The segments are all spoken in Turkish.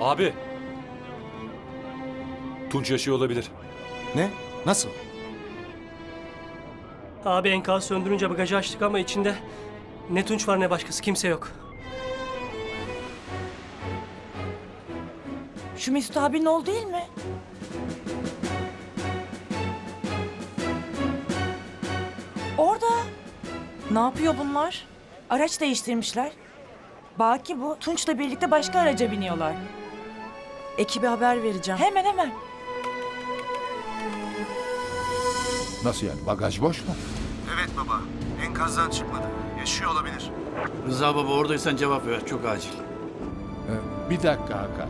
Abi. Tunç yaşıyor olabilir. Ne? Nasıl? Abi enkaz söndürünce bagajı açtık ama içinde ne Tunç var ne başkası kimse yok. Şu Mesut abinin oğlu değil mi? Orada. Ne yapıyor bunlar? Araç değiştirmişler. Baki bu. Tunç'la birlikte başka araca biniyorlar. Ekibe haber vereceğim. Hemen hemen. Nasıl yani? Bagaj boş mu? Evet baba. Enkazdan çıkmadı. Yaşıyor olabilir. Rıza baba oradaysan cevap ver. Çok acil. Ee, bir dakika Hakan.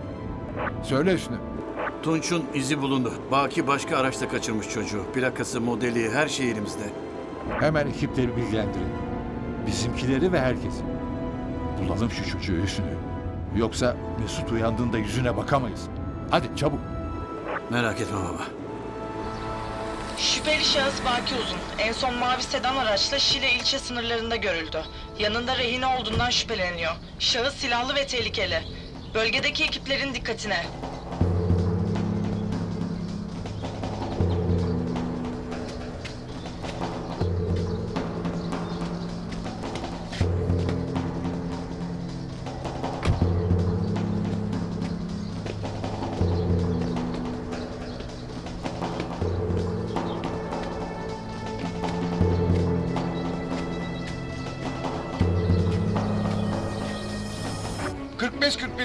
Söyle Hüsnü. Tunç'un izi bulundu. Baki başka araçta kaçırmış çocuğu. Plakası, modeli, her şey elimizde. Hemen ekipleri bilgilendirin. Bizimkileri ve herkesi. Bulalım şu çocuğu Hüsnü. Yoksa Mesut uyandığında yüzüne bakamayız. Hadi çabuk. Merak etme baba. Şüpheli şahıs Baki Uzun. En son mavi sedan araçla Şile ilçe sınırlarında görüldü. Yanında rehine olduğundan şüpheleniyor. Şahıs silahlı ve tehlikeli. Bölgedeki ekiplerin dikkatine.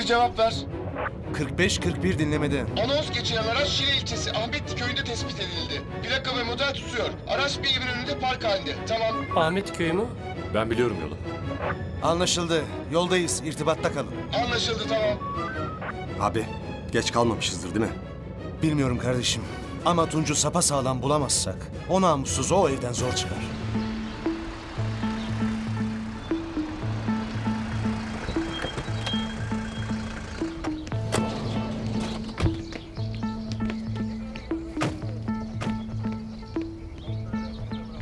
Cevap ver. 45-41 dinlemede. Anons geçiren araç Şile ilçesi Ahmetli köyünde tespit edildi. Plaka ve model tutuyor. Araç bir evin önünde park halinde. Tamam. Ahmet köyü mü? Ben biliyorum yolu. Anlaşıldı. Yoldayız. İrtibatta kalın. Anlaşıldı tamam. Abi, geç kalmamışızdır değil mi? Bilmiyorum kardeşim. Ama Tunç'u sapasağlam bulamazsak o namussuz o evden zor çıkar.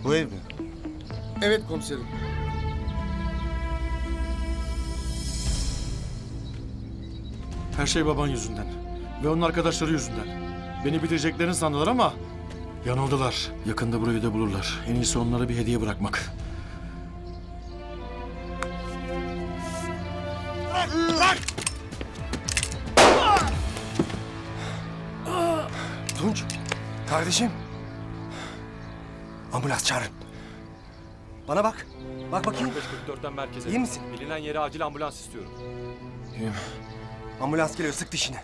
Bu ev mi? Evet komiserim. Her şey baban yüzünden. Ve onun arkadaşları yüzünden. Beni bitireceklerini sandılar ama yanıldılar. Yakında burayı da bulurlar. En iyisi onlara bir hediye bırakmak. Tunç, kardeşim. Ambulans çağırın. Bana bak. Bak bakayım. 544'ten merkeze. İyi misin? Bilinen yere acil ambulans istiyorum. Ambulans geliyor sık dişini.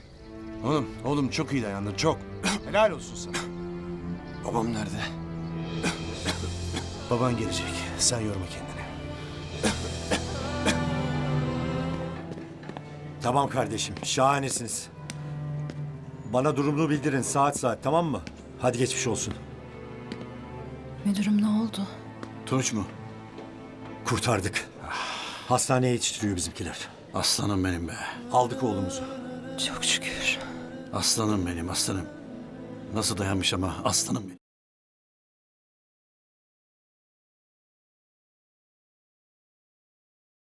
Oğlum, oğlum çok iyi dayandın çok. Helal olsun sana. Babam nerede? Baban gelecek. Sen yorma kendini. Tamam kardeşim, şahanesiniz. Bana durumunu bildirin saat saat tamam mı? Hadi geçmiş olsun. Müdürüm ne oldu? Tunç mu? Kurtardık. Hastaneye yetiştiriyor bizimkiler. Aslanım benim be. Aldık oğlumuzu. Çok şükür. Aslanım benim aslanım. Nasıl dayanmış ama aslanım benim.